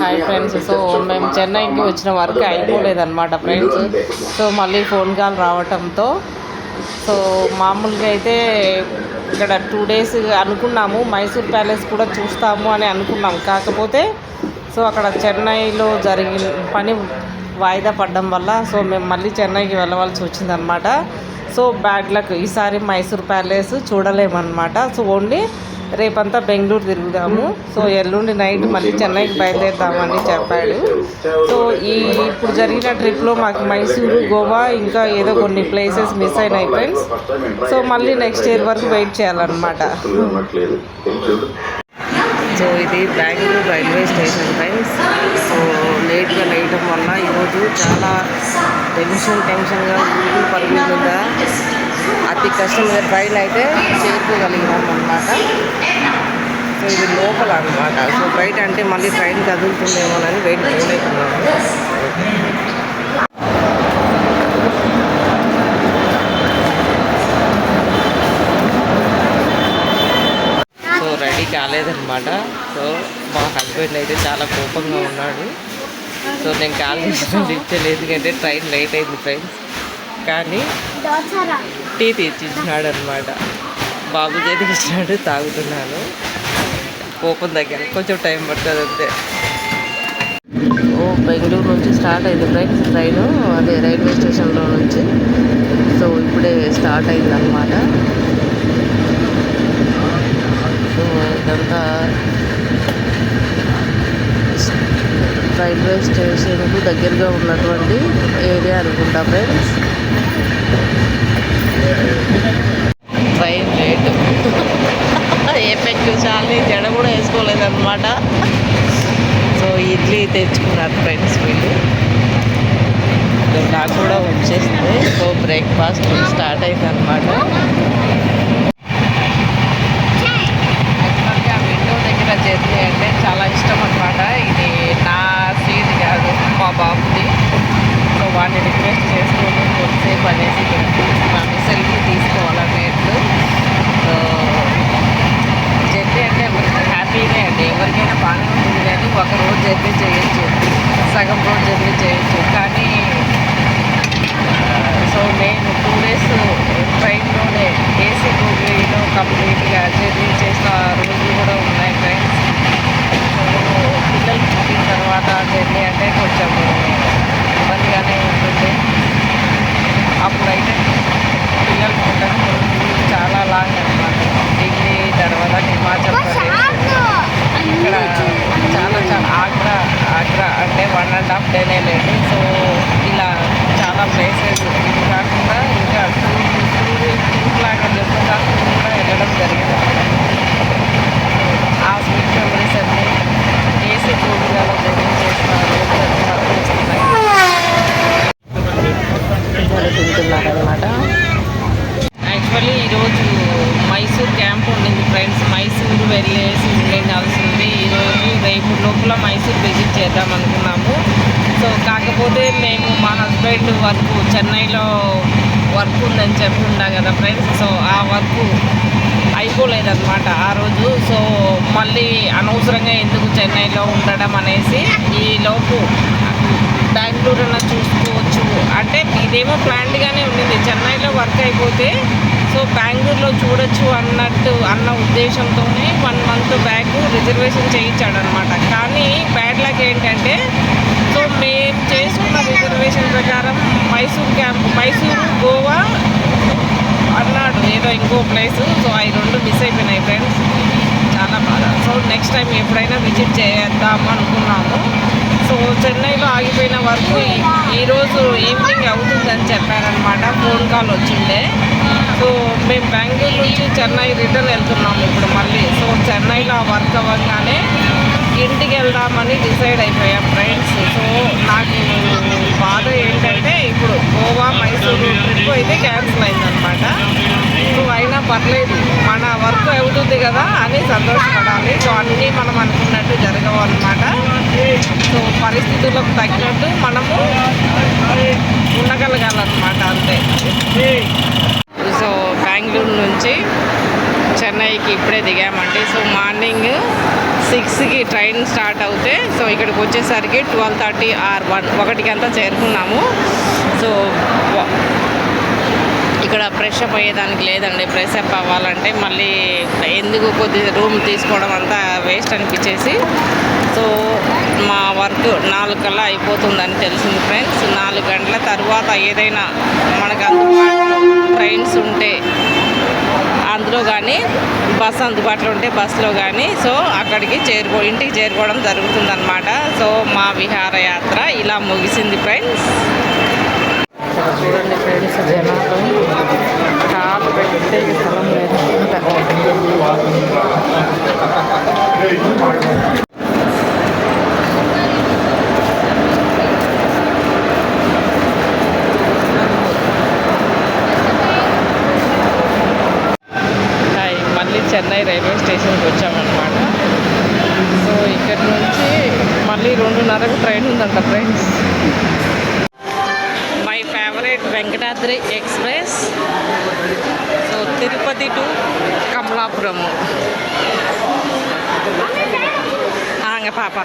Hi friends so మేము చెన్నైకి వచ్చిన వరకు అయిపోలేదన్నమాట ఫ్రెండ్స్ సో మళ్ళీ ఫోన్ కాల్ రావటంతో సో మామూలుగా అయితే ఇక్కడ టూ డేస్ అనుకున్నాము. మైసూర్ ప్యాలెస్ కూడా చూస్తాము అని అనుకున్నాం. కాకపోతే సో అక్కడ చెన్నైలో జరిగిన పని వాయిదా పడడం వల్ల సో మేము మళ్ళీ చెన్నైకి వెళ్ళవలసి వచ్చిందనమాట సో బ్యాడ్ లక్ ఈసారి మైసూర్ ప్యాలెస్ చూడలేమన్నమాట. సో ఓన్లీ రేపంతా బెంగళూరు తిరుగుదాము. సో ఎల్లుండి నైట్ మళ్ళీ చెన్నైకి బయలుదేరుతామని చెప్పాడు. సో ఈ ఇప్పుడు జరిగిన ట్రిప్లో మాకు మైసూరు గోవా ఇంకా ఏదో కొన్ని ప్లేసెస్ మిస్ అయినాయి ఫ్రెండ్స్ సో మళ్ళీ నెక్స్ట్ ఇయర్ వరకు వెయిట్ చేయాలన్నమాట. సో ఇది Bengaluru railway station friends so లేట్గా లేయటం వల్ల ఈరోజు చాలా టెన్షన్ టెన్షన్గా ఊరు అతి కష్టం మీద ట్రైన్ అయితే చేరుకోగలిగినాం అనమాట సో ఇది లోపల అనమాట సో బయట అంటే మళ్ళీ ట్రైన్ కదులుతుందేమోనని వెయిట్ చేయలేకున్నాము సో రెడీ కాలేదనమాట సో మా హస్బెండ్ అయితే చాలా కోపంగా ఉన్నాడు. సో నేను కాల్ చేసిన ఇచ్చలేదు ఎందుకంటే ట్రైన్ లేట్ అయింది ఫ్రెండ్స్ కానీ టీ తీర్చిచ్చినాడు అనమాట బాబు చేతికి ఇచ్చినాడు తాగుతున్నాను. కోపం దగ్గర కొంచెం టైం పడుతుంది అంతే. ఓ బెంగళూరు నుంచి స్టార్ట్ అయింది ఫ్రెండ్స్ ట్రైన్. అదే రైల్వే స్టేషన్లో నుంచి. సో ఇప్పుడే స్టార్ట్ అయింది అనమాట సో ఇదంతా రైల్వే స్టేషన్కు దగ్గరగా ఉన్నటువంటి ఏరియా అనుకుంటా ఫ్రెండ్స్. ట్రైన్ లేట్ ఏపెక్కు చాలి జడ కూడా వేసుకోలేదన్నమాట. సో ఇడ్లీ తెచ్చుకున్నారు ఫ్రెండ్స్ వీళ్ళు. సో నాకు కూడా వచ్చేసింది. సో బ్రేక్ఫాస్ట్ స్టార్ట్ అయింది అనమాట యాక్చువల్గా విండో దగ్గర జర్నీ అంటే చాలా ఇష్టం అనమాట ఇది నా సీట్ కాదు మా బాబుది సో వాడిని రిక్వెస్ట్ చేసుకొని కొద్దిసేపు అనేసి చూస్తున్నాను సెల్ఫీ తీసుకోవాలనేట్టు సో జర్నీ అంటే ఎవరికి హ్యాపీనే అండి ఎవరికైనా బాగానే ఉంటుంది కానీ ఒక రోజు జర్నీ చేయొచ్చు సగం రోజు జర్నీ చేయొచ్చు కానీ సో నేను టూ డేస్ ట్రైన్లోనే ఏసీ బోగీలో కంప్లీట్గా జర్నీ చేసిన రోజులు కూడా ఉన్నాయి ఫ్రెండ్స్ సో పిల్లలు పుట్టిన తర్వాత జర్నీ అంటే కొంచెం ఇబ్బందిగానే ఉంటుంది అప్పుడైతే పిల్లలు పుట్టడం చాలా లాంగ్ అనమాట ఢిల్లీ తర్వాత హిమాచల్ ప్రదేశ్ ఇక్కడ చాలా చాలా ఆగ్రా ఆగ్రా అంటే వన్ అండ్ హాఫ్ డేనే లేదు సో ఇలా చాలా ప్లేసెస్ ఇది కాకుండా ఇంకా టూర్ టూర్ టూర్ లాగా జమ్మూ కాశ్మీర్ కూడా వెళ్ళడం జరిగింది ఆ స్వీట్ మెమరీస్ అన్నీ ఏసీ టూర్లలో జర్నీ చేసిన రోజులు అన్నీ వస్తున్నాయి తింటున్నారనమాట యాక్చువల్లీ ఈరోజు మైసూర్ క్యాంప్ ఉండింది ఫ్రెండ్స్. మైసూర్ వెళ్ళేసి ఉండాల్సింది ఈరోజు రేపు లోపల మైసూర్ విజిట్ చేద్దాం అనుకున్నాము. సో కాకపోతే మేము మా హస్బెండ్ వర్క్ చెన్నైలో వర్క్ ఉందని చెప్పి ఉన్నా కదా ఫ్రెండ్స్. సో ఆ వర్క్ అయిపోలేదన్నమాట ఆ రోజు. సో మళ్ళీ అనవసరంగా ఎందుకు చెన్నైలో ఉండడం అనేసి ఈలోపు బెంగళూరు అన్న చూసుకోవచ్చు అంటే ఇదేమో ప్లాన్డ్గానే ఉండింది. చెన్నైలో వర్క్ అయిపోతే సో బెంగళూరులో చూడొచ్చు అన్నట్టు అన్న ఉద్దేశంతోనే వన్ మంత్ బ్యాక్ రిజర్వేషన్ చేయించాడు అనమాట కానీ బ్యాడ్ లక్ ఏంటంటే సో మేము చేసుకున్న రిజర్వేషన్ ప్రకారం మైసూర్ క్యాంప్ మైసూరు గోవా అన్నాడు. ఏదో ఇంకో ప్లేస్ సో అవి రెండు మిస్ అయిపోయినాయి ఫ్రెండ్స్ సో నెక్స్ట్ టైం ఎప్పుడైనా విజిట్ చేద్దాం అనుకున్నాము. సో చెన్నైలో ఆగిపోయిన వరకు ఈ- ఈరోజు ఈవినింగ్ అవుతుందని చెప్పారనమాట ఫోన్ కాల్ వచ్చిండే సో మేము బెంగళూరు నుంచి చెన్నై రిటర్న్ వెళ్తున్నాము ఇప్పుడు మళ్ళీ. సో చెన్నైలో ఆ వర్క్ అవ్వగానే ఇంటికి వెళ్దామని డిసైడ్ అయిపోయాం ఫ్రెండ్స్ సో నాకు బాధ ఏంటంటే ఇప్పుడు గోవా మైసూరు ట్రిప్ అయితే క్యాన్సిల్ అయిందనమాట సో అయినా పర్లేదు మన వర్క్ అవుతుంది కదా అని సంతోషం పడాలి. సో అన్నీ మనం అనుకున్నట్టు జరగవు అనమాట సో పరిస్థితులకు తగినట్టు మనము ఉండగలగాలన్నమాట అంతే. సో బెంగళూరు నుంచి చెన్నైకి ఇప్పుడే దిగామండి. సో మార్నింగ్ సిక్స్కి ట్రైన్ స్టార్ట్ అవుతే సో ఇక్కడికి వచ్చేసరికి ట్వెల్వ్ థర్టీ ఆర్ వన్ ఒకటికి అంతా చేరుకున్నాము. సో ఇక్కడ ఫ్రెష్ అప్ అయ్యేదానికి లేదండి. ఫ్రెష్ అప్ అవ్వాలంటే మళ్ళీ ఎందుకు కొద్ది రూమ్ తీసుకోవడం అంతా వేస్ట్ అనిపించేసి సో మా వర్క్ నాలుగు కల్లా అయిపోతుందని తెలిసింది ఫ్రెండ్స్ నాలుగు గంటల తర్వాత ఏదైనా మనకు అందుబాటులో ట్రైన్స్ ఉంటే అందులో కానీ బస్సు అందుబాటులో ఉంటే బస్సులో కానీ సో అక్కడికి చేరుకో ఇంటికి చేరుకోవడం జరుగుతుందన్నమాట. సో మా విహారయాత్ర ఇలా ముగిసింది ఫ్రెండ్స్ చూడండి ఫ్రెండ్స్ జనాలు కాలు పెట్టే స్థలం లేదు. మళ్ళీ చెన్నై రైల్వే స్టేషన్కి వచ్చామన్నమాట. సో ఇక్కడ నుంచి మళ్ళీ రెండున్నరకు ట్రైన్ ఉందంట friends great Venkatadri Express so Tirupati to Kamalapuram அங்கே பாப்பா